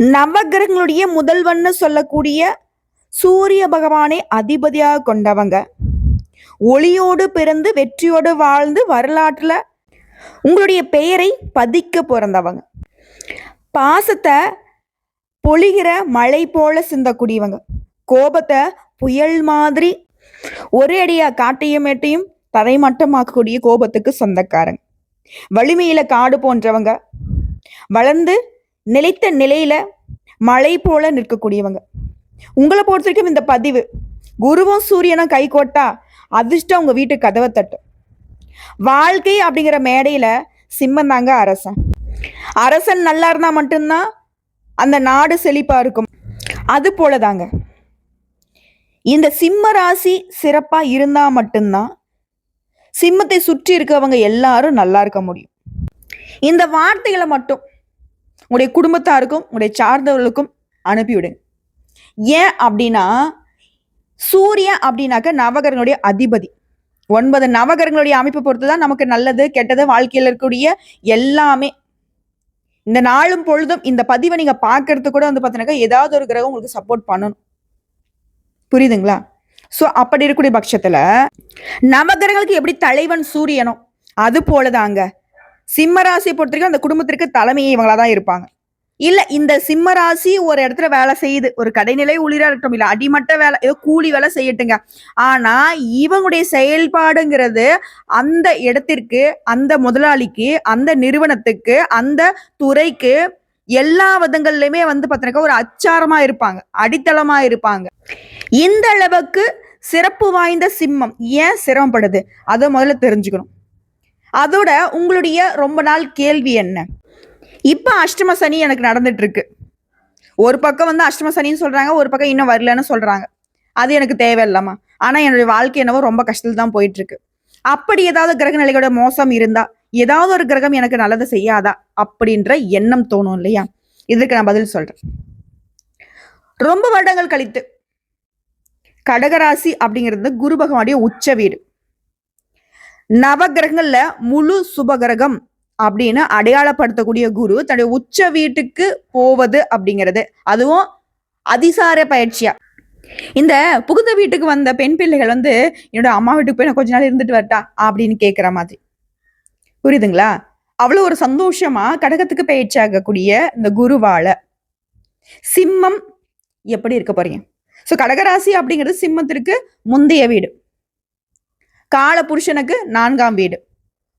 நவகிரகங்களுடைய முதல்வன்னு சொல்லக்கூடிய சூரிய பகவானை அதிபதியாக கொண்டவங்க. ஒளியோடு பிறந்து வெற்றியோடு வாழ்ந்து வரலாற்றில் உங்களுடைய பெயரை பதிக்க பிறந்தவங்க. பாசத்தை பொழிகிற மழை போல சிந்தக்கூடியவங்க. கோபத்தை புயல் மாதிரி ஒரே அடியா காட்டையும் மேட்டையும் தரைமட்டமாக்கக்கூடிய கோபத்துக்கு சொந்தக்காரங்க. வலிமையில காடு போன்றவங்க. வளர்ந்து நிலைத்த நிலையில மழை போல நிற்கக்கூடியவங்க. உங்களை பொறுத்த வரைக்கும் இந்த பதிவு குருவும் சூரியனும் கை கோட்டா அதிர்ஷ்டம் உங்க வீட்டு கதவை தட்டும். வாழ்க்கை அப்படிங்கிற மேடையில சிம்மம் தாங்க அரசன். அரசன் நல்லா இருந்தா மட்டும்தான் அந்த நாடு செழிப்பா இருக்கும். அது போலதாங்க இந்த சிம்ம ராசி சிறப்பா இருந்தா மட்டும்தான் சிம்மத்தை சுற்றி இருக்கவங்க எல்லாரும் நல்லா இருக்க முடியும். இந்த வார்த்தைகளை மட்டும் உங்களுடைய குடும்பத்தாருக்கும் உங்களுடைய சார்ந்தவர்களுக்கும் அனுப்பிவிடுங்க ஏன் அப்படின்னா சூரியன் அப்படின்னாக்க நவகரனுடைய அதிபதி. ஒன்பது நவகரங்களுடைய அமைப்பை பொறுத்து தான் நமக்கு நல்லது கெட்டது வாழ்க்கையில் இருக்கக்கூடிய எல்லாமே. இந்த நாளும் பொழுதும் இந்த பதிவை நீங்க பார்க்கறது கூட வந்து பார்த்தீங்கன்னாக்கா ஏதாவது ஒரு கிரகம் உங்களுக்கு சப்போர்ட் பண்ணணும். புரியுதுங்களா? ஸோ அப்படி இருக்கக்கூடிய பட்சத்தில் நவகிரகங்களுக்கு எப்படி தலைவன் சூரியனோ அது போலதாங்க. சிம்ம ராசியை பொறுத்த வரைக்கும் அந்த குடும்பத்திற்கு தலைமையை இவங்களா தான் இருப்பாங்க. இல்ல இந்த சிம்ம ராசி ஒரு இடத்துல வேலை செய்யுது. ஒரு கடைநிலை ஊழியரா இருக்கட்டும் இல்ல அடிமட்ட வேலை ஏதோ கூலி வேலை செய்யட்டுங்க. ஆனா இவங்களுடைய செயல்பாடுங்கிறது அந்த இடத்திற்கு அந்த முதலாளிக்கு அந்த நிறுவனத்துக்கு அந்த துறைக்கு எல்லா விதங்கள்லயுமே வந்து பார்த்தீங்கன்னா ஒரு அச்சாரமா இருப்பாங்க. அடித்தளமா இருப்பாங்க. இந்த அளவுக்கு சிறப்பு வாய்ந்த சிம்மம் ஏன் சிரமப்படுது? அதை முதல்ல தெரிஞ்சுக்கணும். அதோட உங்களுடைய ரொம்ப நாள் கேள்வி என்ன? இப்போ அஷ்டம சனி எனக்கு நடந்துட்டு இருக்கு ஒரு பக்கம் வந்து அஷ்டம சனின்னு சொல்றாங்க ஒரு பக்கம் இன்னும் வரலன்னு சொல்றாங்க. அது எனக்கு தேவையில்லாமா ஆனால் என்னுடைய வாழ்க்கை என்னவோ ரொம்ப கஷ்டத்தில் தான் போயிட்டு இருக்கு அப்படி ஏதாவது கிரக நிலைகளோட மோசம் இருந்தா ஏதாவது ஒரு கிரகம் எனக்கு நல்லது செய்யாதா? அப்படின்ற எண்ணம் தோணும் இல்லையா? இதுக்கு நான் பதில் சொல்றேன். ரொம்ப வருடங்கள் கழித்து கடகராசி அப்படிங்கிறது குரு பகவானுடைய உச்ச வீடு. நவகிரகங்கள்ல முழு சுபகிரகம் அப்படின்னு அடையாளப்படுத்தக்கூடிய குரு தன்னுடைய உச்ச வீட்டுக்கு போவது அப்படிங்கிறது. அதுவும் அதிசார பயிற்சியா. இந்த புகுந்த வீட்டுக்கு வந்த பெண் பிள்ளைகள் வந்து என்னோட அம்மா வீட்டுக்கு போய் நான் கொஞ்ச நாள் இருந்துட்டு வரட்டா அப்படின்னு கேட்குற மாதிரி. புரியுதுங்களா? அவ்வளோ ஒரு சந்தோஷமா கடகத்துக்கு பயிற்சி ஆகக்கூடிய இந்த குருவால சிம்மம் எப்படி இருக்க போறீங்க? ஸோ கடகராசி அப்படிங்கிறது சிம்மத்திற்கு முந்தைய வீடு. கால புருஷனுக்கு நான்காம் வீடு.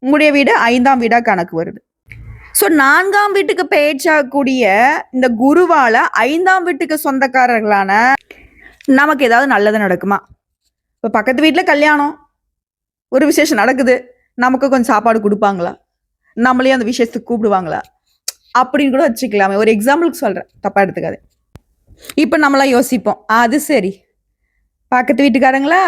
உங்களுடைய வீடு ஐந்தாம் வீடாக கணக்கு வருது. ஸோ நான்காம் வீட்டுக்கு பெயர்ச்சாகக்கூடிய இந்த குருவால ஐந்தாம் வீட்டுக்கு சொந்தக்காரர்களான நமக்கு ஏதாவது நல்லது நடக்குமா? இப்போ பக்கத்து வீட்டில் கல்யாணம் ஒரு விசேஷம் நடக்குது நமக்கு கொஞ்சம் சாப்பாடு கொடுப்பாங்களா? நம்மளையும் அந்த விசேஷத்துக்கு கூப்பிடுவாங்களா? அப்படின்னு கூட வச்சுக்கலாமே. ஒரு எக்ஸாம்பிளுக்கு சொல்கிறேன் தப்பாக எடுத்துக்காது. இப்போ நம்மளாம் யோசிப்போம். அது சரி. பக்கத்து வீட்டுக்காரங்களா?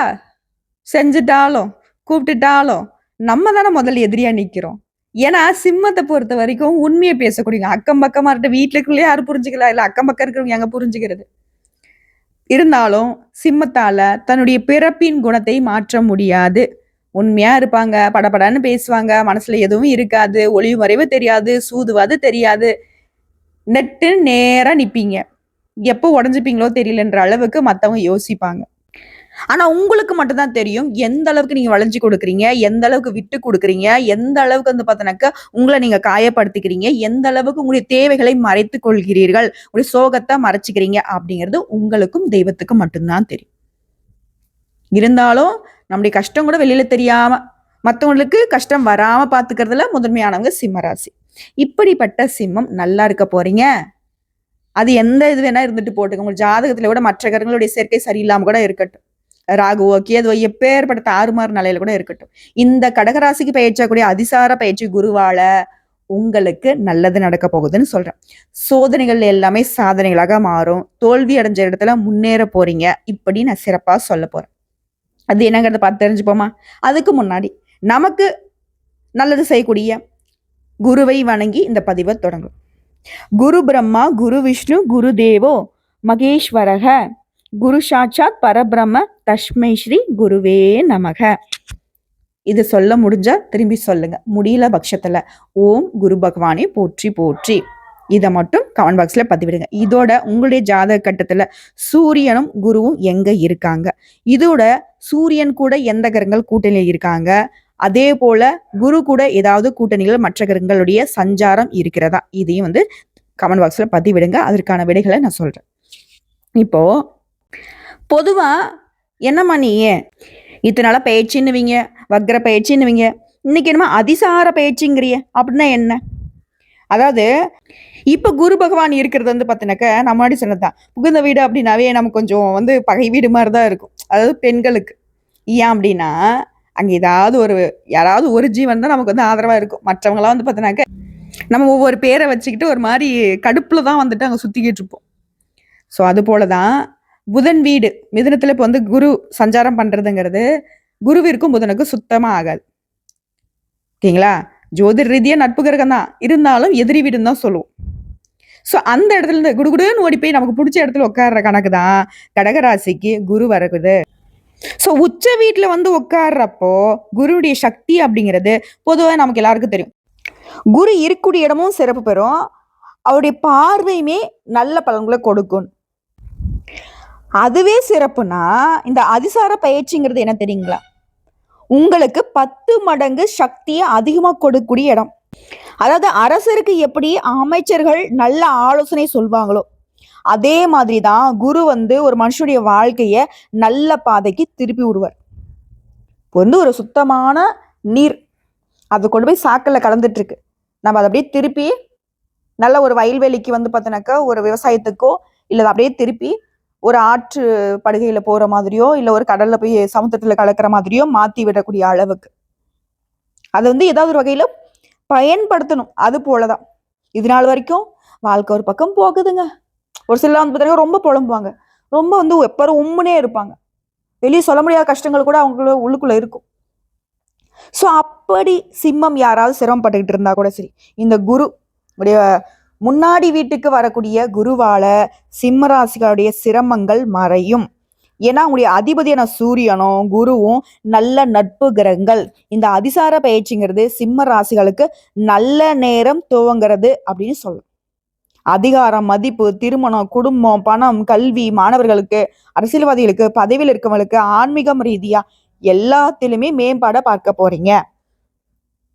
செஞ்சுட்டாலும் கூப்பிட்டுட்டாலும் நம்ம தானே முதல்ல எதிரியா நிக்கிறோம். ஏன்னா சிம்மத்தை பொறுத்த வரைக்கும் உண்மையை பேசக்கூடியங்க அக்கம் பக்கமா இருக்க வீட்டுக்குள்ளே யாரும் புரிஞ்சுக்கலாம் இல்ல அக்கம் பக்கம் இருக்கிறவங்க எங்க புரிஞ்சுக்கிறது? இருந்தாலும் சிம்மத்தால தன்னுடைய பிறப்பின் குணத்தை மாற்ற முடியாது. உண்மையா இருப்பாங்க படபடன்னு பேசுவாங்க மனசுல எதுவும் இருக்காது ஒளிவு மறைவு தெரியாது சூதுவாது தெரியாது. நெட்டு நேரா நிப்பீங்க. எப்போ உடஞ்சுப்பீங்களோ தெரியலன்ற அளவுக்கு மற்றவங்க யோசிப்பாங்க. ஆனா உங்களுக்கு மட்டும்தான் தெரியும் எந்த அளவுக்கு நீங்க வளைஞ்சு கொடுக்குறீங்க எந்த அளவுக்கு விட்டு கொடுக்குறீங்க எந்த அளவுக்கு வந்து பார்த்தனாக்கா உங்களை நீங்க காயப்படுத்திக்கிறீங்க எந்த அளவுக்கு உங்களுடைய தேவைகளை மறைத்து கொள்கிறீர்கள் உங்களுடைய சோகத்தை மறைச்சிக்கிறீங்க அப்படிங்கிறது உங்களுக்கும் தெய்வத்துக்கும் மட்டும்தான் தெரியும். இருந்தாலும் நம்முடைய கஷ்டம் கூட வெளியில தெரியாம மற்றவங்களுக்கு கஷ்டம் வராம பார்த்துக்கிறதுல முதன்மையானவங்க சிம்மராசி. இப்படிப்பட்ட சிம்மம் நல்லா இருக்க போறீங்க. அது எந்த இது வேணா இருந்துட்டு போட்டுங்க உங்கள் ஜாதகத்துல கூட மற்ற கிரகங்களுடைய சேர்க்கை சரியில்லாம கூட இருக்கட்டும். ராகுவோ கேதுவோ எப்பேற்பட்ட தாறுமாறு நிலையில கூட இருக்கட்டும். இந்த கடகராசிக்கு பயிற்சியக்கூடிய அதிசார பயிற்சி குருவால உங்களுக்கு நல்லது நடக்க போகுதுன்னு சொல்றேன். சோதனைகள் எல்லாமே சாதனைகளாக மாறும். தோல்வி அடைஞ்ச இடத்துல முன்னேற போறீங்க. இப்படி நான் சிறப்பா சொல்ல போறேன். அது என்னங்கிறத பார்த்து தெரிஞ்சுப்போமா? அதுக்கு முன்னாடி நமக்கு நல்லது செய்யக்கூடிய குருவை வணங்கி இந்த பதிவை தொடங்கும். குரு பிரம்மா குரு விஷ்ணு குரு தேவோ மகேஸ்வரக குரு சாட்சாத் பரபிரம்ம தஷ்மை ஸ்ரீ குருவே நமக. இது சொல்ல முடிஞ்சா திரும்பி சொல்லுங்க. முடியல பட்சத்துல. ஓம் குரு பகவானே போற்றி போற்றி. இதை மட்டும் கமெண்ட் பாக்ஸில் பதிவிடுங்க. இதோட உங்களுடைய ஜாதக கட்டத்தில் சூரியனும் குருவும் எங்கே இருக்காங்க? இதோட சூரியன் கூட எந்த கிரகங்கள் கூட்டணியில் இருக்காங்க? அதே போல குரு கூட ஏதாவது கூட்டணிகள் மற்ற கிரகங்களுடைய சஞ்சாரம் இருக்கிறதா? இதையும் வந்து கமெண்ட் பாக்ஸில் பதிவிடுங்க. அதற்கான விடைகளை நான் சொல்கிறேன் இப்போ பொதுவாக என்னம்மா நீ இத்தனை நாளாக பயிற்சின்னுவீங்க வக்ர பயிற்சின்னுவீங்க இன்னைக்கு என்னமா அதிசார பயிற்சிங்கிறிய அப்படின்னா என்ன? அதாவது இப்போ குரு பகவான் இருக்கிறது வந்து பார்த்தினாக்க நான் முன்னாடி சொன்னதுதான். புகுந்த வீடு அப்படின்னாவே நமக்கு கொஞ்சம் வந்து பகை வீடு மாதிரி தான் இருக்கும். அதாவது பெண்களுக்கு. ஏன் அப்படின்னா அங்கே ஏதாவது ஒரு யாராவது ஒரு ஜீவன் தான் நமக்கு வந்து ஆதரவாக இருக்கும். மற்றவங்களாம் வந்து பார்த்தினாக்க நம்ம ஒவ்வொரு பேரை வச்சுக்கிட்டு ஒரு மாதிரி கடுப்பில் தான் வந்துட்டு அங்கே சுற்றிக்கிட்டு இருப்போம். ஸோ அது போல தான் புதன் வீடு. மிதுனத்தில் இப்போ வந்து குரு சஞ்சாரம் பண்ணுறதுங்கிறது குருவிற்கும் புதனுக்கும் சுத்தமாக ஆகாது. ஓகேங்களா? ஜோதிட ரீதியாக நட்பு கிரகம் தான். இருந்தாலும் எதிரி வீடுன்னு தான் சொல்லுவோம். ஸோ அந்த இடத்துல இருந்து குடுகுடுன்னு ஓடி போய் நமக்கு பிடிச்ச இடத்துல உட்கார்ற கணக்கு தான் கடகராசிக்கு குரு வரக்குது. ஸோ உச்ச வீட்டில் வந்து உட்கார்றப்போ குருவுடைய சக்தி அப்படிங்கிறது பொதுவாக நமக்கு எல்லாருக்கும் தெரியும். குரு இருக்கக்கூடிய இடமும் சிறப்பு பெறும். அவருடைய பார்வையுமே நல்ல பலன்களை கொடுக்கும். அதுவே சிறப்புனா இந்த அதிசார பயிற்சிங்கிறது என்ன தெரியுங்களா? உங்களுக்கு பத்து மடங்கு சக்தியை அதிகமாக கொடுக்கக்கூடிய இடம். அதாவது அரசருக்கு எப்படி அமைச்சர்கள் நல்ல ஆலோசனை சொல்வாங்களோ அதே மாதிரி தான் குரு வந்து ஒரு மனுஷனுடைய வாழ்க்கையை நல்ல பாதைக்கு திருப்பி விடுவார். இப்போ வந்து ஒரு சுத்தமான நீர் அது கொண்டு போய் சாக்கல்ல கலந்துட்டுருக்கு. நம்ம அதை அப்படியே திருப்பி நல்ல ஒரு வயல்வெளிக்கு வந்து பார்த்தோன்னாக்கா ஒரு விவசாயத்துக்கோ இல்லை அப்படியே திருப்பி ஒரு ஆற்று படுகையில போற மாதிரியோ இல்ல ஒரு கடல்ல போய் சமுத்திரத்துல கலக்கிற மாதிரியோ மாத்தி விடக்கூடிய அளவுக்கு. அதை வந்து ஏதாவது ஒரு வகையில பயன்படுத்தணும். அது போலதான். இது நாள் வரைக்கும் வாழ்க்கை ஒரு பக்கம் போகுதுங்க. ஒரு சிலர் வந்து பார்த்தீங்கன்னா ரொம்ப புலம்புவாங்க. ரொம்ப வந்து எப்பரும் உம்முனே இருப்பாங்க. வெளியே சொல்ல முடியாத கஷ்டங்கள் கூட அவங்கள உள்ளுக்குள்ள இருக்கும். ஸோ அப்படி சிம்மம் யாராவது சிரமப்பட்டுக்கிட்டு இருந்தா கூட சரி இந்த குரு உடைய முன்னாடி வீட்டுக்கு வரக்கூடிய குருவால சிம்மராசிகளுடைய சிரமங்கள் மறையும். ஏன்னா உங்களுடைய அதிபதியான சூரியனும் குருவும் நல்ல நட்பு கிரகங்கள். இந்த அதிசார பயிற்சிங்கிறது சிம்ம ராசிகளுக்கு நல்ல நேரம் துவங்கிறது அப்படின்னு சொல்லலாம் அதிகாரம் மதிப்பு திருமணம் குடும்பம் பணம் கல்வி மாணவர்களுக்கு அரசியல்வாதிகளுக்கு பதவியில் இருக்கவங்களுக்கு ஆன்மீகம் ரீதியா எல்லாத்திலுமே மேம்பாட பார்க்க போறீங்க.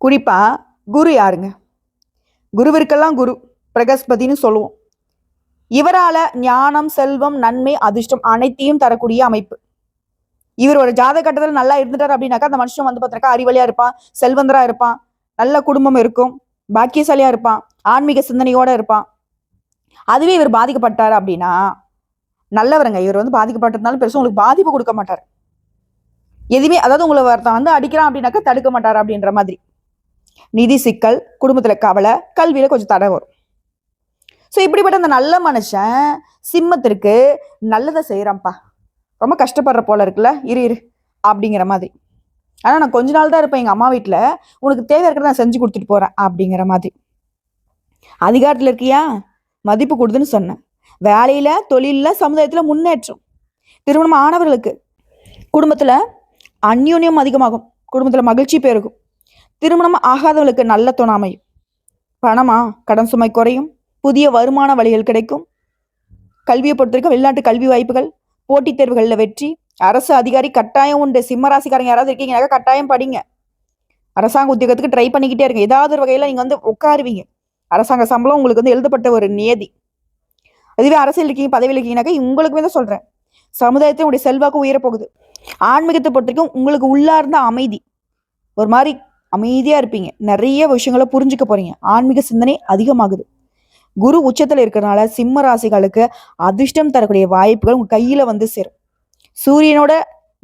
குறிப்பா குரு யாருங்க? குருவிற்கெல்லாம் குரு. பிரகஸ்பதினு சொல்லுவோம். இவரால ஞானம் செல்வம் நன்மை அதிர்ஷ்டம் அனைத்தையும் தரக்கூடிய அமைப்பு. இவர் ஒரு ஜாத கட்டத்தில் நல்லா இருந்துட்டார் அப்படின்னாக்கா அந்த மனுஷன் வந்து பார்த்தாக்கா அறிவழியா இருப்பான் செல்வந்தரா இருப்பான் நல்ல குடும்பம் இருக்கும் பாக்கியசாலியா இருப்பான் ஆன்மீக சிந்தனையோட இருப்பான். அதுவே இவர் பாதிக்கப்பட்டார் அப்படின்னா நல்லவருங்க. இவர் வந்து பாதிக்கப்பட்டிருந்தாலும் பெருசும் உங்களுக்கு பாதிப்பு கொடுக்க மாட்டார். எதுவுமே அதாவது உங்களை ஒருத்தன் வந்து அடிக்கிறான் அப்படின்னாக்கா தடுக்க மாட்டார் அப்படின்ற மாதிரி. நிதி சிக்கல் குடும்பத்துல கவலை கல்வியில கொஞ்சம் தடை வரும். ஸோ இப்படிப்பட்ட அந்த நல்ல மனுஷன் சிம்மத்திற்கு நல்லதை செய்கிறான்ப்பா ரொம்ப கஷ்டப்படுற போல இருக்குல்ல? இரு இரு. அப்படிங்கிற மாதிரி. ஆனால் நான் கொஞ்ச நாள் தான் இருப்பேன் எங்கள் அம்மா வீட்டில் உனக்கு தேவை இருக்கிறத நான் செஞ்சு கொடுத்துட்டு போகிறேன் அப்படிங்கிற மாதிரி. அதிகாரத்தில் இருக்கியா? மதிப்பு கொடுதுன்னு சொன்னேன். வேலையில் தொழிலில் சமுதாயத்தில் முன்னேற்றம். திருமணம் ஆனவர்களுக்கு குடும்பத்தில் அந்யோன்யம் அதிகமாகும். குடும்பத்தில் மகிழ்ச்சி பெருகும். திருமணம் ஆகாதவர்களுக்கு நல்ல துணாமையும் பணமா? கடன் சுமை குறையும். புதிய வருமான வழிகள் கிடைக்கும். கல்வியை பொறுத்தவரைக்கும் வெளிநாட்டு கல்வி வாய்ப்புகள் போட்டித் தேர்வுகளில் வெற்றி. அரசு அதிகாரி கட்டாயம் உண்டு. சிம்மராசிக்காரங்க யாராவது இருக்கீங்கனாக்கா கட்டாயம் படிங்க. அரசாங்க உத்தியோகத்துக்கு ட்ரை பண்ணிக்கிட்டே இருங்க. ஏதாவது ஒரு வகையில் நீங்கள் வந்து உட்காருவீங்க. அரசாங்க சம்பளம் உங்களுக்கு வந்து எழுதப்பட்ட ஒரு நியதி. அதுவே அரசியல் இருக்கீங்க பதவியில் இருக்கீங்கனாக்கா உங்களுக்குமே தான் சொல்கிறேன் சமுதாயத்தினுடைய செல்வாக்கு உயரப்போகுது ஆன்மீகத்தை பொறுத்த வரைக்கும் உங்களுக்கு உள்ளார்ந்த அமைதி. ஒரு மாதிரி அமைதியாக இருப்பீங்க. நிறைய விஷயங்களை புரிஞ்சுக்க போகிறீங்க ஆன்மீக சிந்தனை அதிகமாகுது. குரு உச்சத்தில் இருக்கிறனால சிம்ம ராசிகளுக்கு அதிர்ஷ்டம் தரக்கூடிய வாய்ப்புகள் உங்க கையில வந்து சேரும். சூரியனோட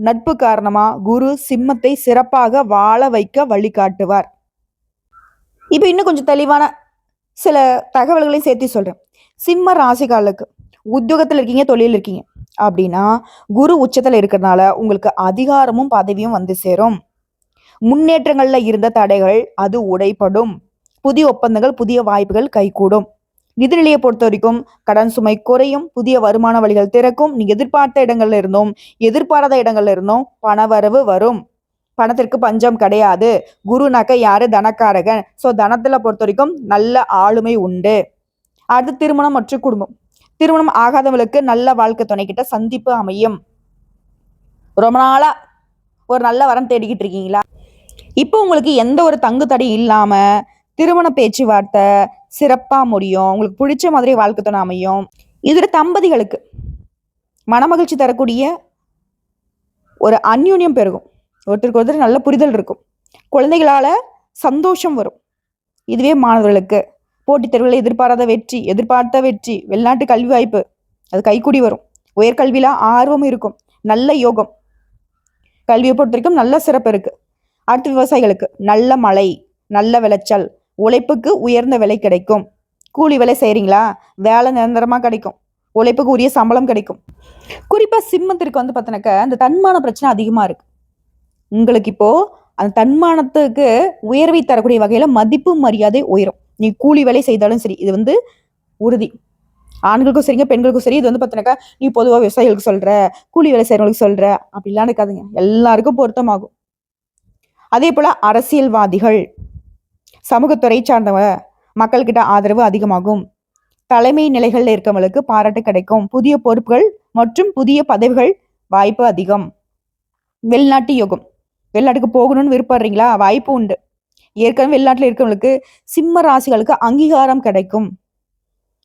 நட்பு காரணமா குரு சிம்மத்தை சிறப்பாக வாழ வைக்க வழிகாட்டுவார். இப்போ இன்னும் கொஞ்சம் தெளிவான சில தகவல்களையும் சேர்த்து சொல்றேன். சிம்ம ராசிகளுக்கு உத்தியோகத்தில் இருக்கீங்க தொழில் இருக்கீங்க அப்படின்னா குரு உச்சத்தில் இருக்கிறதுனால உங்களுக்கு அதிகாரமும் பதவியும் வந்து சேரும். முன்னேற்றங்களில் இருந்த தடைகள் அது உடைப்படும் புதிய ஒப்பந்தங்கள் புதிய வாய்ப்புகள் கைகூடும். நிதிநிலையை பொறுத்த வரைக்கும் கடன் சுமை குறையும் புதிய வருமான வழிகள் திறக்கும். நீ எதிர்பார்த்த இடங்கள்ல இருந்தும் எதிர்பாராத இடங்கள்ல இருந்தும் பணவரவு வரும். பணத்திற்கு பஞ்சம் கிடையாது. குருனாக்க யாரு? தனக்காரகன். ஸோ தனத்துல பொறுத்த வரைக்கும் நல்ல ஆளுமை உண்டு. அடுத்து திருமணம் மற்றும் குடும்பம். திருமணம் ஆகாதவங்களுக்கு நல்ல வாழ்க்கை துணைக்கிட்ட சந்திப்பு அமையும். ரொம்ப நாளா ஒரு நல்ல வரம் தேடிக்கிட்டு இருக்கீங்களா? இப்போ உங்களுக்கு எந்த ஒரு தங்கு தடை இல்லாம திருமண பேச்சுவார்த்தை சிறப்பாக முடியும். உங்களுக்கு பிடிச்ச மாதிரி வாழ்க்கை துணை அமையும். இதில் தம்பதிகளுக்கு மனமகிழ்ச்சி தரக்கூடிய ஒரு அந்யூன்யம் பெருகும். ஒருத்தருக்கு ஒருத்தர் நல்ல புரிதல் இருக்கும். குழந்தைகளால் சந்தோஷம் வரும். இதுவே மாணவர்களுக்கு போட்டித் தேர்வுகளில் எதிர்பாராத வெற்றி எதிர்பார்த்த வெற்றி வெளிநாட்டு கல்வி வாய்ப்பு அது கைக்கூடி வரும். உயர்கல்வியில் ஆர்வம் இருக்கும். நல்ல யோகம். கல்வியை பொறுத்த வரைக்கும் நல்ல சிறப்பு இருக்குது அடுத்து விவசாயிகளுக்கு நல்ல மழை நல்ல விளைச்சல் உழைப்புக்கு உயர்ந்த விலை கிடைக்கும். கூலி வேலை செய்கிறீங்களா வேலை நிரந்தரமாக கிடைக்கும். உழைப்புக்கு உரிய சம்பளம் கிடைக்கும். குறிப்பாக சிம்மத்திற்கு வந்து பார்த்தினாக்க அந்த தன்மான பிரச்சனை அதிகமாக இருக்கு. உங்களுக்கு இப்போ அந்த தன்மானத்துக்கு உயர்வை தரக்கூடிய வகையில் மதிப்பு மரியாதை உயரும். நீ கூலி வேலை செய்தாலும் சரி இது வந்து உறுதி. ஆண்களுக்கும் சரிங்க பெண்களுக்கும் சரி இது வந்து பார்த்தீங்கன்னாக்கா நீ பொதுவாக விவசாயிகளுக்கு சொல்கிற கூலி வேலை செய்கிறவங்களுக்கு சொல்கிற அப்படிலாம் இருக்காதுங்க. எல்லாருக்கும் பொருத்தமாகும். அதே போல் அரசியல்வாதிகள். சமூகத்துறை சார்ந்தவங்க மக்கள்கிட்ட ஆதரவு அதிகமாகும். தலைமை நிலைகளில் இருக்கவங்களுக்கு பாராட்டு கிடைக்கும். புதிய பொறுப்புகள் மற்றும் புதிய பதவிகள் வாய்ப்பு அதிகம். வெளிநாட்டு யோகம். வெளிநாட்டுக்கு போகணும்னு விருப்பப்படுறீங்களா? வாய்ப்பு உண்டு. ஏற்கனவே வெளிநாட்டில் இருக்கவங்களுக்கு சிம்ம ராசிகளுக்கு அங்கீகாரம் கிடைக்கும்.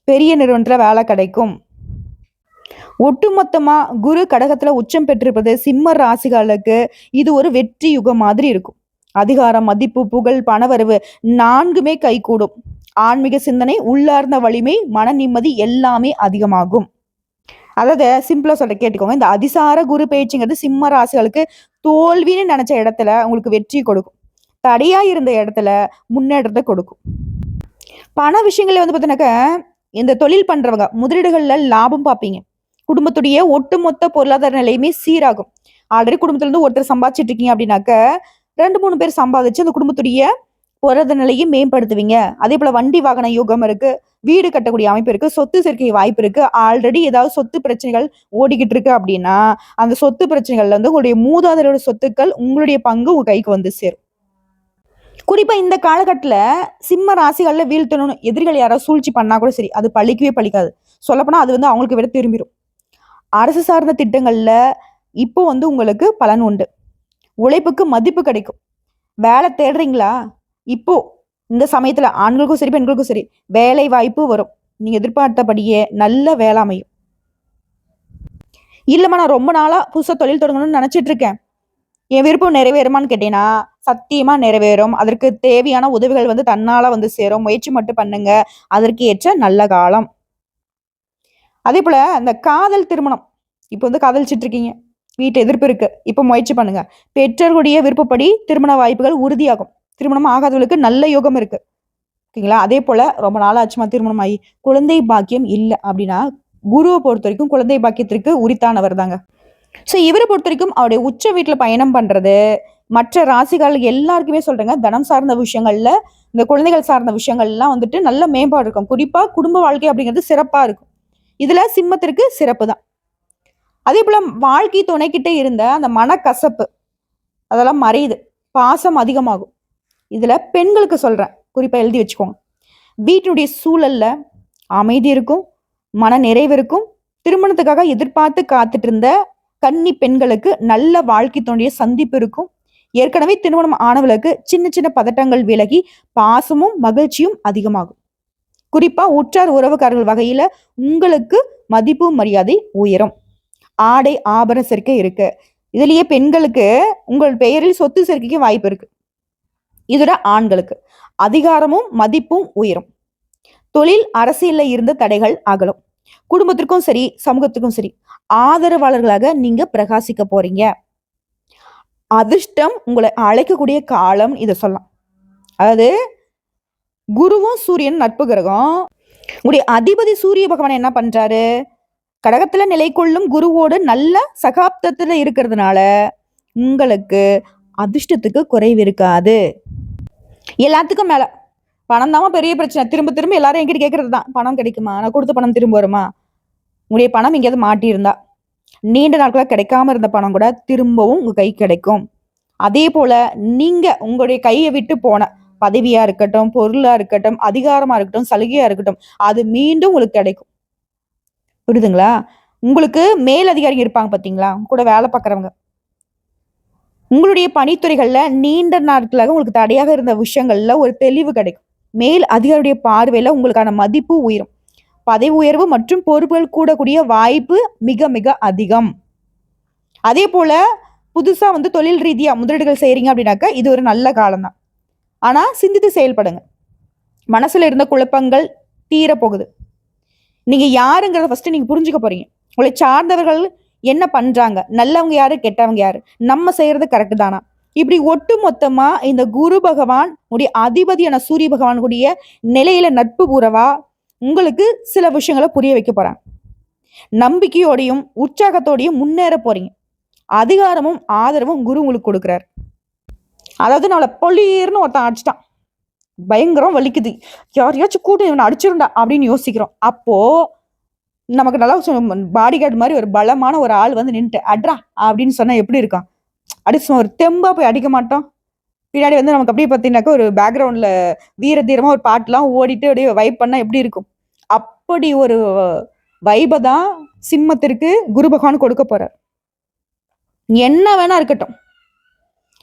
பெரிய நிறுவனத்தில் வேலை கிடைக்கும். ஒட்டுமொத்தமாக குரு கடகத்தில் உச்சம் பெற்றிருப்பது சிம்ம ராசிகளுக்கு இது ஒரு வெற்றி யுகம் மாதிரி இருக்கும். அதிகாரம் மதிப்பு புகழ் பணவரவு நான்குமே கைகூடும். ஆன்மீக சிந்தனை உள்ளார்ந்த வலிமை மன நிம்மதி எல்லாமே அதிகமாகும். அதாவது சிம்பிளா சொல்ல கேட்டுக்கோங்க. இந்த அதிசார குரு பயிற்சிங்கிறது சிம்ம ராசிகளுக்கு தோல்வின்னு நினைச்ச இடத்துல உங்களுக்கு வெற்றி கொடுக்கும். தடையா இருந்த இடத்துல முன்னேற்றத்தை கொடுக்கும். பண விஷயங்கள்ல வந்து பார்த்தீங்கன்னாக்க இந்த தொழில் பண்றவங்க முதலீடுகள்ல லாபம் பார்ப்பீங்க குடும்பத்துடைய ஒட்டுமொத்த பொருளாதார நிலையுமே சீராகும். ஆல்ரெடி குடும்பத்துல இருந்து ஒருத்தர் சம்பாதிச்சிட்டு இருக்கீங்க அப்படின்னாக்க ரெண்டு மூணு பேர் சம்பாதிச்சு அந்த குடும்பத்துடைய பொருளாதார நிலையை மேம்படுத்துவீங்க. அதே போல வண்டி வாகன யோகம் இருக்கு வீடு கட்டக்கூடிய அமைப்பு இருக்கு சொத்து சேர்க்கை வாய்ப்பு இருக்கு. ஆல்ரெடி ஏதாவது சொத்து பிரச்சனைகள் ஓடிக்கிட்டு இருக்கு அப்படின்னா அந்த சொத்து பிரச்சனைகள்ல வந்து உங்களுடைய மூதாதையரோட சொத்துக்கள் உங்களுடைய பங்கு உங்க கைக்கு வந்து சேரும். குறிப்பா இந்த காலகட்டத்துல சிம்ம ராசிகள்ல வீழ்த்தணும்னு எதிரிகள் யாராவது சூழ்ச்சி பண்ணா கூட சரி அது பழிக்கவே பழிக்காது. சொல்லப்போனா அது வந்து அவங்களுக்கு விட திரும்பிடும் அரசு சார்ந்த திட்டங்கள்ல இப்போ வந்து உங்களுக்கு பலன் உண்டு. உழைப்புக்கு மதிப்பு கிடைக்கும். வேலை தேடுறீங்களா? இப்போ இந்த சமயத்துல ஆண்களுக்கும் சரி பெண்களுக்கும் சரி வேலை வாய்ப்பு வரும். நீங்க எதிர்பார்த்தபடியே நல்ல வேலை அமையும். இல்லம்மா நான் ரொம்ப நாளா புதுசா தொழில் தொடங்கணும்னு நினைச்சிட்டு இருக்கேன். என் விருப்பம் நிறைவேறுமான்னு கேட்டீங்கன்னா சத்தியமா நிறைவேறும். அதற்கு தேவையான உதவிகள் வந்து தன்னால வந்து சேரும். முயற்சி மட்டும் பண்ணுங்க. அதற்கு ஏற்ற நல்ல காலம். அதே போல இந்த காதல் திருமணம். இப்போ வந்து காதலிச்சிட்டு இருக்கீங்க. வீட்டு எதிர்ப்பு இருக்கு. இப்போ முயற்சி பண்ணுங்க. பெற்றோர்களுடைய விருப்பப்படி திருமண வாய்ப்புகள் உறுதியாகும். திருமணம் ஆகாதவர்களுக்கு நல்ல யோகம் இருக்கு. ஓகேங்களா? அதே போல ரொம்ப நாள் ஆச்சுமா திருமணம் ஆகி. குழந்தை பாக்கியம் இல்லை அப்படின்னா குருவை பொறுத்த வரைக்கும் குழந்தை பாக்கியத்திற்கு உரித்தானவர் தாங்க. ஸோ இவரை பொறுத்த வரைக்கும் அவருடைய உச்ச வீட்டில் பயணம் பண்றது மற்ற ராசிகள் எல்லாருக்குமே சொல்றேங்க தனம் சார்ந்த விஷயங்கள்ல இந்த குழந்தைகள் சார்ந்த விஷயங்கள்லாம் வந்துட்டு நல்ல மேம்பாடு இருக்கும். குறிப்பா குடும்ப வாழ்க்கை அப்படிங்கிறது சிறப்பா இருக்கும். இதுல சிம்மத்திற்கு சிறப்பு தான். அதே போல் வாழ்க்கை துணைக்கிட்டே இருந்த அந்த மனக்கசப்பு அதெல்லாம் மறையுது. பாசம் அதிகமாகும். இதில் பெண்களுக்கு சொல்கிறேன் குறிப்பாக எழுதி வச்சுக்கோங்க. வீட்டினுடைய சூழலில் அமைதி இருக்கும் மன நிறைவு இருக்கும். திருமணத்துக்காக எதிர்பார்த்து காத்துட்டு இருந்த கன்னி பெண்களுக்கு நல்ல வாழ்க்கை துணைய சந்திப்பு இருக்கும். ஏற்கனவே திருமணம் ஆனவர்களுக்கு சின்ன சின்ன பதட்டங்கள் விலகி பாசமும் மகிழ்ச்சியும் அதிகமாகும். குறிப்பா உற்றார் உறவுக்காரர்கள் வகையில உங்களுக்கு மதிப்பு மரியாதை உயரும். ஆடை ஆபரண சேர்க்கை இருக்கு. இதுலயே பெண்களுக்கு உங்கள் பெயரில் சொத்து சேர்க்கைக்கு வாய்ப்பு இருக்கு. இதோட ஆண்களுக்கு. அதிகாரமும் மதிப்பும் உயரும். தொழில் அரசியல்ல இருந்த தடைகள் அகலும். குடும்பத்திற்கும் சரி சமூகத்துக்கும் சரி ஆதரவாளர்களாக நீங்க பிரகாசிக்க போறீங்க. அதிர்ஷ்டம் உங்களை அழைக்கக்கூடிய காலம் இதை சொல்லலாம். அதாவது குருவும் சூரியன் நட்பு கிரகம். உங்களுடைய அதிபதி சூரிய பகவான் என்ன பண்றாரு? கடகத்துல நிலை கொள்ளும் குருவோடு நல்ல சகாப்தத்துல இருக்கிறதுனால உங்களுக்கு அதிர்ஷ்டத்துக்கு குறைவு இருக்காது. எல்லாத்துக்கும் மேல. பணம் தான் பெரிய பிரச்சனை. திரும்ப திரும்ப எல்லாரும் என்கிட்ட கேட்கறது தான் பணம் கிடைக்குமா? நான் கொடுத்த பணம் திரும்ப வருமா? உங்களுடைய பணம் எங்கேயாவது மாட்டியிருந்தா. நீண்ட நாட்களாக கிடைக்காம இருந்த பணம் கூட திரும்பவும் உங்க கை கிடைக்கும். அதே போல நீங்க உங்களுடைய கையை விட்டு போன பதவியா இருக்கட்டும் பொருளா இருக்கட்டும் அதிகாரமா இருக்கட்டும் சலுகையா இருக்கட்டும் அது மீண்டும் உங்களுக்கு கிடைக்கும். புரியுதுங்களா? உங்களுக்கு மேல் அதிகாரி இருப்பாங்க பார்த்தீங்களா கூட வேலை பார்க்குறவங்க உங்களுடைய பணித்துறைகளில் நீண்ட நாட்களாக உங்களுக்கு தடையாக இருந்த விஷயங்கள்ல ஒரு தெளிவு கிடைக்கும். மேல் அதிகாரியுடைய பார்வையில் உங்களுக்கான மதிப்பு உயரும். பதவி உயர்வு மற்றும் பொறுப்புகள் கூடக்கூடிய வாய்ப்பு மிக மிக அதிகம். அதே போல் புதுசாக வந்து தொழில் ரீதியாக முதலீடுகள் செய்கிறீங்க அப்படின்னாக்கா இது ஒரு நல்ல காலம் தான் சிந்தித்து செயல்படுங்க. மனசில் இருந்த குழப்பங்கள் தீரப்போகுது. நீங்கள் யாருங்கிறத ஃபஸ்ட்டு நீங்கள் புரிஞ்சுக்க போறீங்க. உங்களை சார்ந்தவர்கள் என்ன பண்ணுறாங்க நல்லவங்க யாரு? கெட்டவங்க யாரு? நம்ம செய்கிறது கரெக்டு தானா? இப்படி ஒட்டு மொத்தமா இந்த குரு பகவான் உடைய அதிபதியான சூரிய பகவான் கூடிய நிலையில நட்பு பூரவா உங்களுக்கு சில விஷயங்களை புரிய வைக்க போறாங்க. நம்பிக்கையோடையும் உற்சாகத்தோடையும் முன்னேற போறீங்க. அதிகாரமும் ஆதரவும் குரு உங்களுக்கு கொடுக்குறாரு. அதாவது நம்மளை பொழியர்னு ஒருத்தன் அடிச்சிட்டான். பயங்கரம் வலிக்குது. யாரையாச்சும் கூட இவனை அடிச்சிருந்தா அப்படின்னு யோசிக்கிறோம். அப்போ நமக்கு நல்லா பாடி கார்டு மாதிரி ஒரு பலமான ஒரு ஆள் வந்து நின்றுட்டு அட்ரா அப்படின்னு சொன்னா எப்படி இருக்கான்? அடிச்சு ஒரு தெம்பா போய் அடிக்க மாட்டோம் பின்னாடி வந்து நமக்கு அப்படியே பார்த்தீங்கன்னாக்கா ஒரு பேக்ரவுண்ட்ல வீர தீரமா ஒரு பாட்டுலாம் ஓடிட்டு அப்படியே வைப் பண்ணா எப்படி இருக்கும்? அப்படி ஒரு வைபை தான் சிம்மத்திற்கு குரு பகவான் கொடுக்க போறார். என்ன வேணா இருக்கட்டும்.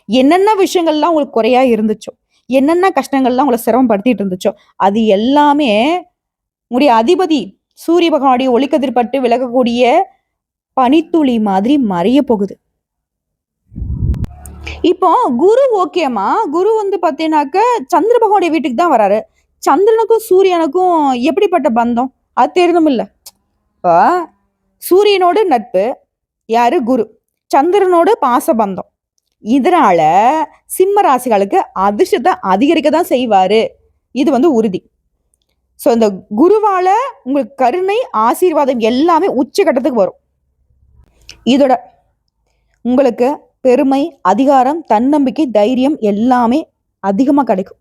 என்னென்ன விஷயங்கள்லாம் உங்களுக்கு குறையா இருந்துச்சோ என்னென்ன கஷ்டங்கள்லாம் உங்களை சிரமப்படுத்திட்டு இருந்துச்சோ அது எல்லாமே உங்களுடைய அதிபதி சூரிய பகவானுடைய ஒளிக்கதிர்பட்டு விலகக்கூடிய பனித்துளி மாதிரி மறைய போகுது. இப்போ குரு ஓகேமா குரு வந்து பார்த்தீங்கன்னாக்க சந்திர பகவானுடைய வீட்டுக்கு தான் வராரு. சந்திரனுக்கும் சூரியனுக்கும் எப்படிப்பட்ட பந்தம்? அது தெரியணும் இல்லை. இப்போ சூரியனோடு நட்பு யாரு? குரு. சந்திரனோடு பாச பந்தம். இதனால சிம்ம ராசிகளுக்கு அதிர்ஷ்டத்தை அதிகரிக்க தான் செய்வார். இது வந்து உறுதி. ஸோ இந்த குருவால உங்களுக்கு கருணை ஆசீர்வாதம் எல்லாமே உச்சகட்டத்துக்கு வரும். இதோட உங்களுக்கு பெருமை அதிகாரம் தன்னம்பிக்கை தைரியம் எல்லாமே அதிகமாக கிடைக்கும்.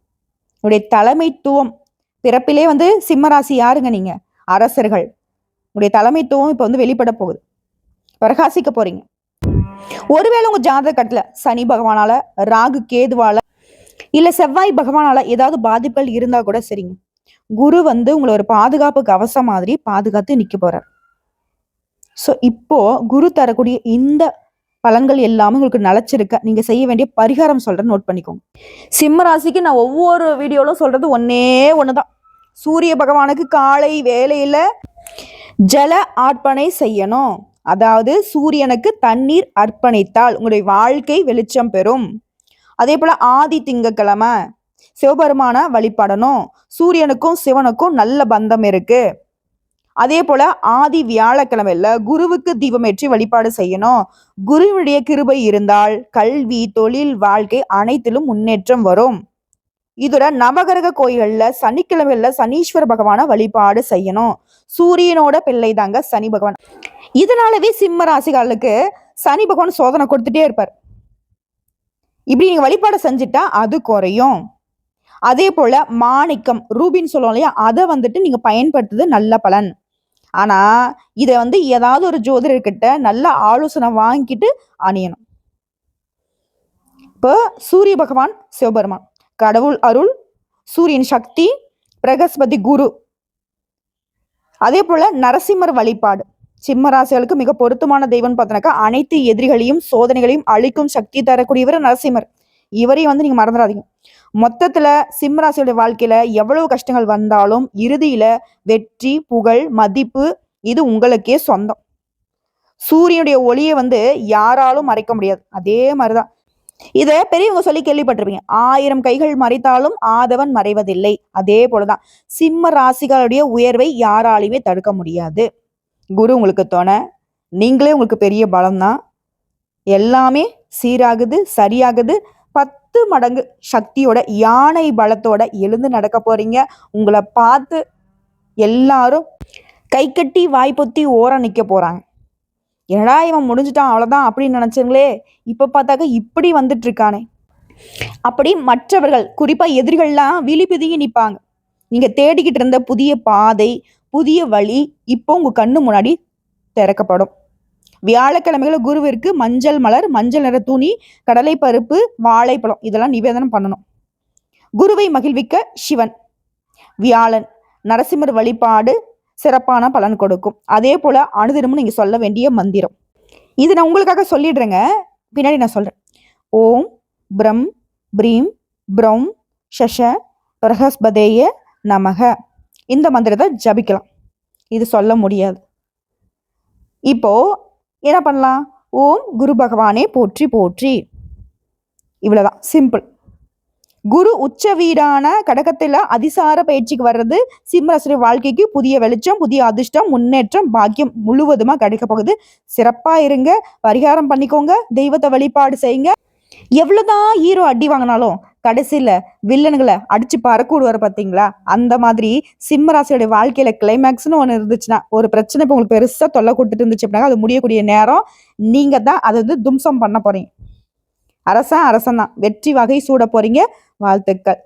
உங்களுடைய தலைமைத்துவம் பிறப்பிலே வந்து சிம்மராசி யாருங்க நீங்கள் அரசர்கள். உங்களுடைய தலைமைத்துவம் இப்போ வந்து வெளிப்பட போகுது. பிரகாசிக்க போகிறீங்க ஒருவேளை உங்க ஜாதக கட்டல சனி பகவானால ராகு கேதுவால இல்ல செவ்வாய் பகவானால ஏதாவது பாதிப்புகள் இருந்தா கூட சரிங்க. குரு வந்து உங்களை ஒரு பாதுகாப்பு கவசம் மாதிரி பாதுகாத்து நிக்க போறார். ஸோ இப்போ குரு தரக்கூடிய இந்த பலன்கள் எல்லாமே உங்களுக்கு நிலச்சிருக்க நீங்க செய்ய வேண்டிய பரிகாரம் சொல்றேன் நோட் பண்ணிக்கோங்க. சிம்ம ராசிக்கு நான் ஒவ்வொரு வீடியோலும் சொல்றது ஒன்னே ஒண்ணுதான். சூரிய பகவானுக்கு காலை வேலையில ஜல ஆர்ப்பணை செய்யணும். அதாவது சூரியனுக்கு தண்ணீர் அர்ப்பணித்தால் உங்களுடைய வாழ்க்கை வெளிச்சம் பெறும். அதே போல ஆதி திங்கக்கிழமை சிவபெருமான வழிபடணும். சூரியனுக்கும் சிவனுக்கும் நல்ல பந்தம் இருக்கு. அதே போல ஆதி வியாழக்கிழமையில குருவுக்கு தீபமேற்றி வழிபாடு செய்யணும். குருவினுடைய கிருபை இருந்தால் கல்வி தொழில் வாழ்க்கை அனைத்திலும் முன்னேற்றம் வரும். இதோட நவகிரக கோயில்கள்ல சனிக்கிழமையில சனீஸ்வர பகவான வழிபாடு செய்யணும். சூரியனோட பிள்ளை தாங்க சனி பகவான். இதனாலவே சிம்ம ராசிகளுக்கு சனி பகவான் சோதனை கொடுத்துட்டே இருப்பார். இப்படி நீங்க வழிபாடு செஞ்சுட்டா அது குறையும். அதே போல மாணிக்கம் ரூபின்னு சொல்லுவோம் இல்லையா அதை வந்துட்டு நீங்க பயன்படுத்துறது நல்ல பலன். ஆனா இதை வந்து ஏதாவது ஒரு ஜோதிடர்கிட்ட நல்ல ஆலோசனை வாங்கிட்டு அணியணும். இப்போ சூரிய பகவான் சிவபெருமான். கடவுள் அருள் சூரியன் சக்தி பிரகஸ்பதி குரு. அதே போல நரசிம்மர் வழிபாடு. சிம்ம ராசிகளுக்கு மிக பொருத்தமான தெய்வம்னு பார்த்தோன்னாக்கா அனைத்து எதிரிகளையும் சோதனைகளையும் அழிக்கும் சக்தி தரக்கூடியவர் நரசிம்மர். இவரையும் வந்து நீங்க மறந்துடாதீங்க. மொத்தத்துல சிம்ம ராசியோட வாழ்க்கையில எவ்வளவு கஷ்டங்கள் வந்தாலும் இறுதியில வெற்றி புகழ் மதிப்பு இது உங்களுக்கே சொந்தம். சூரியனுடைய ஒளியை வந்து யாராலும் மறைக்க முடியாது. அதே மாதிரிதான். இத பெரியவங்க சொல்லி கேள்விப்பட்டிருப்பீங்க. ஆயிரம் கைகள் மறைத்தாலும் ஆதவன் மறைவதில்லை. அதே போலதான். சிம்ம ராசிகளுடைய உயர்வை யாராலையுமே தடுக்க முடியாது. குரு உங்களுக்கு துணை. நீங்களே உங்களுக்கு பெரிய பலம்தான் எல்லாமே சீராகுது சரியாகுது. பத்து மடங்கு சக்தியோட யானை பலத்தோட எழுந்து நடக்க போறீங்க. உங்களை பார்த்து எல்லாரும் கை கட்டி வாய்ப்பொத்தி ஓரம் நிற்க போறாங்க. என்னடா இவன் முடிஞ்சிட்டான் அவ்வளோதான் அப்படின்னு நினச்சிங்களே. இப்போ பார்த்தாக்க இப்படி வந்துட்டு இருக்கானே அப்படி மற்றவர்கள் குறிப்பாக எதிரிகள்லாம் விழிபிதுங்கி நிற்பாங்க நீங்கள் தேடிக்கிட்டு இருந்த புதிய பாதை புதிய வழி இப்போ உங்க கண்ணு முன்னாடி திறக்கப்படும். வியாழக்கிழமைகள குருவிற்கு மஞ்சள் மலர் மஞ்சள் நிற துணி கடலை பருப்பு வாழைப்பழம் இதெல்லாம் நிவேதனம் பண்ணணும். குருவை மகிழ்விக்க சிவன் வியாழன் நரசிம்மர் வழிபாடு சிறப்பான பலன் கொடுக்கும். அதே போல அனுதினமும் நீங்க சொல்ல வேண்டிய மந்திரம். இது நான் உங்களுக்காக சொல்லிடுறேங்க. பின்னாடி நான் சொல்றேன். ஓம் பிரம் பிரீம் ப்ரௌம் ஷஷ பிரகஸ்பதேய நமக. இந்த மந்திரத்தை ஜபிக்கலாம். இது சொல்ல முடியாது. இப்போ என்ன பண்ணலாம்? ஓம் குரு பகவானே போற்றி போற்றி. இவ்வளோதான் சிம்பிள் குரு உச்ச வீடான கடகத்தில் அதிசார பயிற்சிக்கு வர்றது சிம்மராசிரி வாழ்க்கைக்கு புதிய வெளிச்சம் புதிய அதிர்ஷ்டம் முன்னேற்றம் பாக்கியம் முழுவதுமாக கிடைக்க போகுது. சிறப்பாக இருங்க. பரிகாரம் பண்ணிக்கோங்க. தெய்வத்தை வழிபாடு செய்யுங்க. எவ்வளோதான் ஹீரோ அடி வாங்கினாலும் கடைசியில வில்லனுங்களை அடிச்சு பறக்கூடுவார் பார்த்தீங்களா அந்த மாதிரி சிம்மராசியோட வாழ்க்கையில கிளைமேக்ஸ்னு ஒன்று இருந்துச்சுன்னா ஒரு பிரச்சனை இப்போ உங்களுக்கு பெருசா தொல்லை கொடுத்துட்டு இருந்துச்சு அப்படின்னா அது முடியக்கூடிய நேரம் நீங்க தான் அதை வந்து தும்சம் பண்ண போறீங்க. அரசன் அரசன் தான். வெற்றி வகை சூட போறீங்க. வாழ்த்துக்கள்.